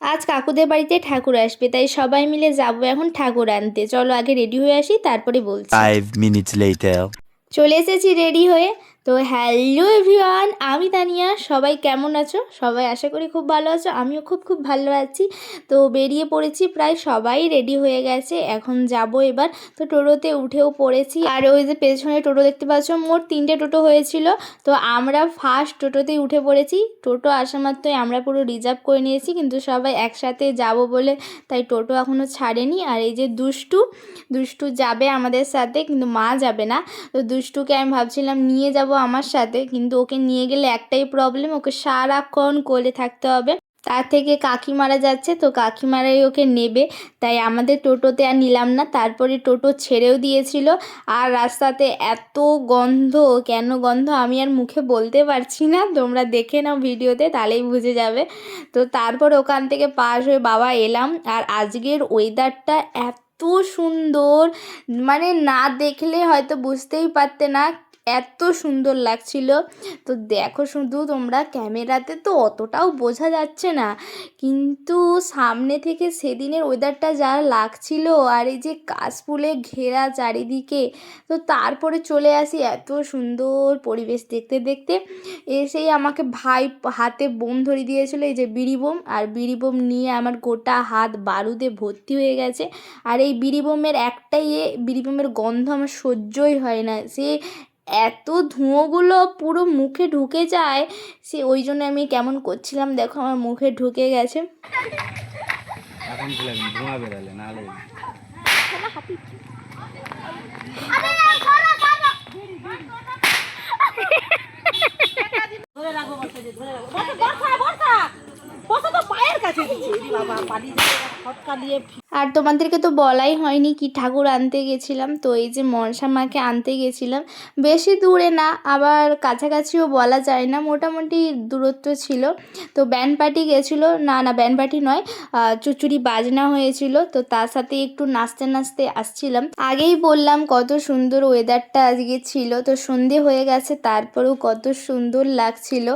আজ কাকুদের বাড়িতে ঠাকুর আসবে তাই সবাই মিলে যাব এখন ঠাকুর আনতে। চলো আগে রেডি হয়ে আসি তারপরে বলছি। চলে এসেছি রেডি হয়ে। তো হ্যালো এভরিওয়ান, আমি তানিয়া। সবাই কেমন আছো? সবাই আশা করি খুব ভালো আছো। আমিও খুব খুব ভালো আছি। তো বেরিয়ে পড়েছি, প্রায় সবাই রেডি হয়ে গেছে। এখন যাব এবার। তো টোটোতে উঠেও পড়েছি। আর ওই যে পেছনে টোটো দেখতে পাচ্ছ, মোট তিনটে টোটো হয়েছিল। তো আমরা ফার্স্ট টোটোতেই উঠে পড়েছি। টোটো আসা মাত্রই আমরা পুরো রিজার্ভ করে নিয়েছি, কিন্তু সবাই একসাথে যাব বলে তাই টোটো এখনও ছাড়েনি। আর এই যে দুষ্টু দুষ্টু যাবে আমাদের সাথে, কিন্তু মা যাবে না। তো দুষ্টুকে আমি ভাবছিলাম নিয়ে যাব আমার সাথে, কিন্তু ওকে নিয়ে গেলে একটাই প্রবলেম ওকে সারাক্ষণ কোলে থাকতে হবে। তার থেকে কাকিমারা যাচ্ছে, তো কাকিমারাই ওকে নেবে। তাই আমাদের টোটোতে আর নিলাম না, তারপরে টোটো ছেড়েও দিয়েছিল। আর রাস্তাতে এত গন্ধ, কেন গন্ধ আমি আর মুখে বলতে পারছি না। তোমরা দেখে নাও ভিডিওতে, তাহলেই বুঝে যাবে। তো তারপর ওখান থেকে পাশ হয়ে বাবা এলাম। আর আজকের ওয়েদারটা এত সুন্দর মানে না দেখলে হয়তো বুঝতেই পারতে না। এত সুন্দর লাগছিল। তো দেখো শুধু তোমরা ক্যামেরাতে তো অতটাও বোঝা যাচ্ছে না। কিন্তু সামনে থেকে সেদিনের ওয়েদারটা যা লাগছিল আর এই যে কাশফুলে ঘেরা চারিদিকে, তো তারপরে চলে আসি এত সুন্দর পরিবেশ দেখতে দেখতে। এসেই আমাকে ভাই হাতে বোম ধরিয়ে দিয়েছিল, এই যে বিড়ি বোম। আর বিড়ি বোম নিয়ে আমার গোটা হাত বারুদে ভর্তি হয়ে গেছে। আর এই বিড়ি বোমের একটাই বিড়ি বোমের গন্ধ আমার সহ্যই হয় না। সে এত ধোঁয়াগুলো পুরো মুখে ঢুকে যায়। সে ওই জন্য আমি কেমন করছিলাম দেখো আমার মুখে ঢুকে গেছে। এখন ধোঁয়া বেরোলে নাহলে পায়ের কাছে দিচ্ছে। বাবা, পানি দিয়ে ফটকা দিয়ে আর তোমাদেরকে তো বলাই হয়নি কি ঠাকুর আনতে গেছিলাম, তো এই যে মনসা মাকে আনতে গেছিলাম। বেশি দূরে না, আবার কাছাকাছিও বলা যায় না, মোটামুটি দূরত্ব ছিল। তো ব্যান্ড পার্টি গেছিল, না না ব্যান্ড পার্টি নয় চুচুড়ি বাজনা হয়েছিল, তো তার সাথে একটু নাচতে নাচতে আসছিলাম। আগেই বললাম কত সুন্দর ওয়েদারটা আজকে ছিল, তো সন্ধে হয়ে গেছে, তারপরেও কত সুন্দর লাগছিল।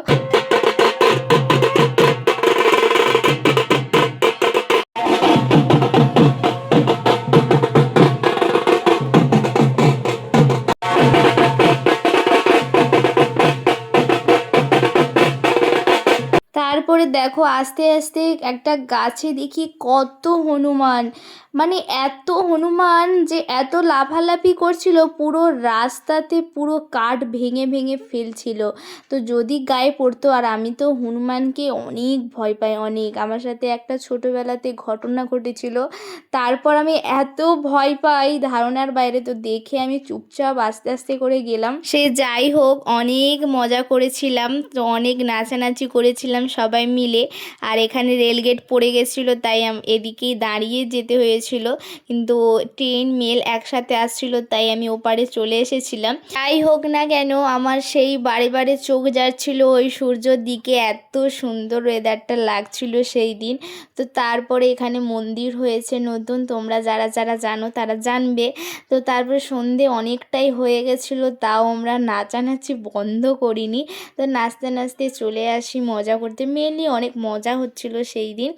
তারপরে দেখো আস্তে আস্তে একটা গাছে দেখি কত হনুমান। মানে এত হনুমান যে এত লাফালাফি করছিল, পুরো রাস্তাতে পুরো কাঠ ভেঙে ভেঙে ফেলছিল। তো যদি গায়ে পড়তো, আর আমি তো হনুমানকে অনেক ভয় পাই, অনেক। আমার সাথে একটা ছোটোবেলাতে ঘটনা ঘটেছিল, তারপর আমি এত ভয় পাই ধারণার বাইরে। তো দেখে আমি চুপচাপ আস্তে আস্তে করে গেলাম। সে যাই হোক, অনেক মজা করেছিলাম, তো অনেক নাচানাচি করেছিলাম, সবাই মিলে। আর এখানে রেলগেট পড়ে গেছিল, তাই এদিকেই দাঁড়িয়ে যেতে হয়েছিল। কিন্তু ট্রেন, মেল একসাথে আসছিল, তাই আমি ওপারে চলে এসেছিলাম। যাই হোক না কেন, আমার সেই বারে বারে চোখ যাচ্ছিল ওই সূর্যর দিকে। এত সুন্দর ওয়েদারটা লাগছিল সেই দিন। তো তারপরে এখানে মন্দির হয়েছে নতুন, তোমরা যারা যারা জানো তারা জানবে। তো তারপরে সন্ধে অনেকটাই হয়ে গেছিল, তাও আমরা নাচানাচি বন্ধ করিনি। তো নাচতে নাচতে চলে আসি মজা করতে। মেনলি অনেক মজা হচ্ছিল সেই দিন।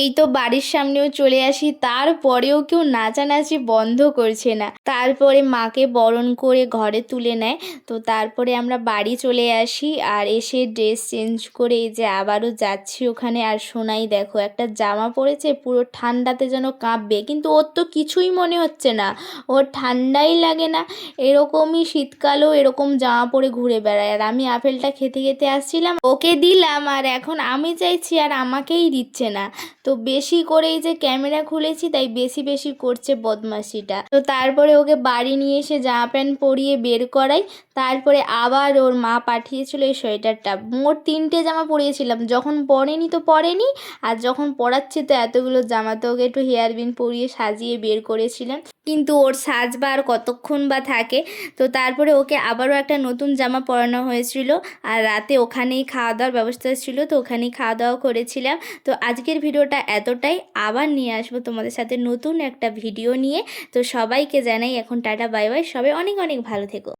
এই তো বাড়ির সামনেও চলে আসি, তারপরেও কেউ নাচানাচি বন্ধ করছে না। তারপরে মাকে বরণ করে ঘরে তুলে নেয়, তো তারপরে আমরা বাড়ি চলে আসি আর এসে ড্রেস চেঞ্জ করে এই যে আবারও যাচ্ছি ওখানে। আর সোনাই দেখো, একটা জামা পরেছে, পুরো ঠান্ডাতে যেন কাঁপবে, কিন্তু ওর তো কিছুই মনে হচ্ছে না। ওর ঠান্ডাই লাগে না, এরকমই শীতকালেও এরকম জামা পরে ঘুরে বেড়ায়। আর আমি আপেলটা খেতে খেতে আসছিলাম, ওকে দিলাম, আর এখন আমি চাইছি আর আমাকেই দিচ্ছে না। তো বেশি করেই যে ক্যামেরা খুলেছি, তাই বেশি বেশি করছে বদমাসিটা তো তারপরে ওকে বাড়ি নিয়ে এসে জামা প্যান্ট পরিয়ে বের করাই, তারপরে আবার ওর মা পাঠিয়েছিল এই সোয়েটারটা। মোট তিনটে জামা পরিয়েছিলাম, যখন পরেনি তো পরেনি, আর যখন পরাচ্ছি তো এতগুলো জামা তো ওকে একটু হেয়ার বিন পরিয়ে সাজিয়ে বের করেছিলাম। কিন্তু ওর সাজবা আর কতক্ষণ বা থাকে, তো তারপরে ওকে আবারও একটা নতুন জামা পরানো হয়েছিল আর রাতে ওখানেই খাওয়া দাওয়ার ব্যবস্থা ছিল, তো ওখানেই খাওয়া দাওয়া করেছিলাম। তো আজকের ভিডিওটা এতটাই, আবার নিয়ে আসব তোমাদের সাথে নতুন একটা ভিডিও নিয়ে। তো সবাইকে জানাই এখন টাটা, বাই বাই, সবাই অনেক অনেক ভালো থেকো।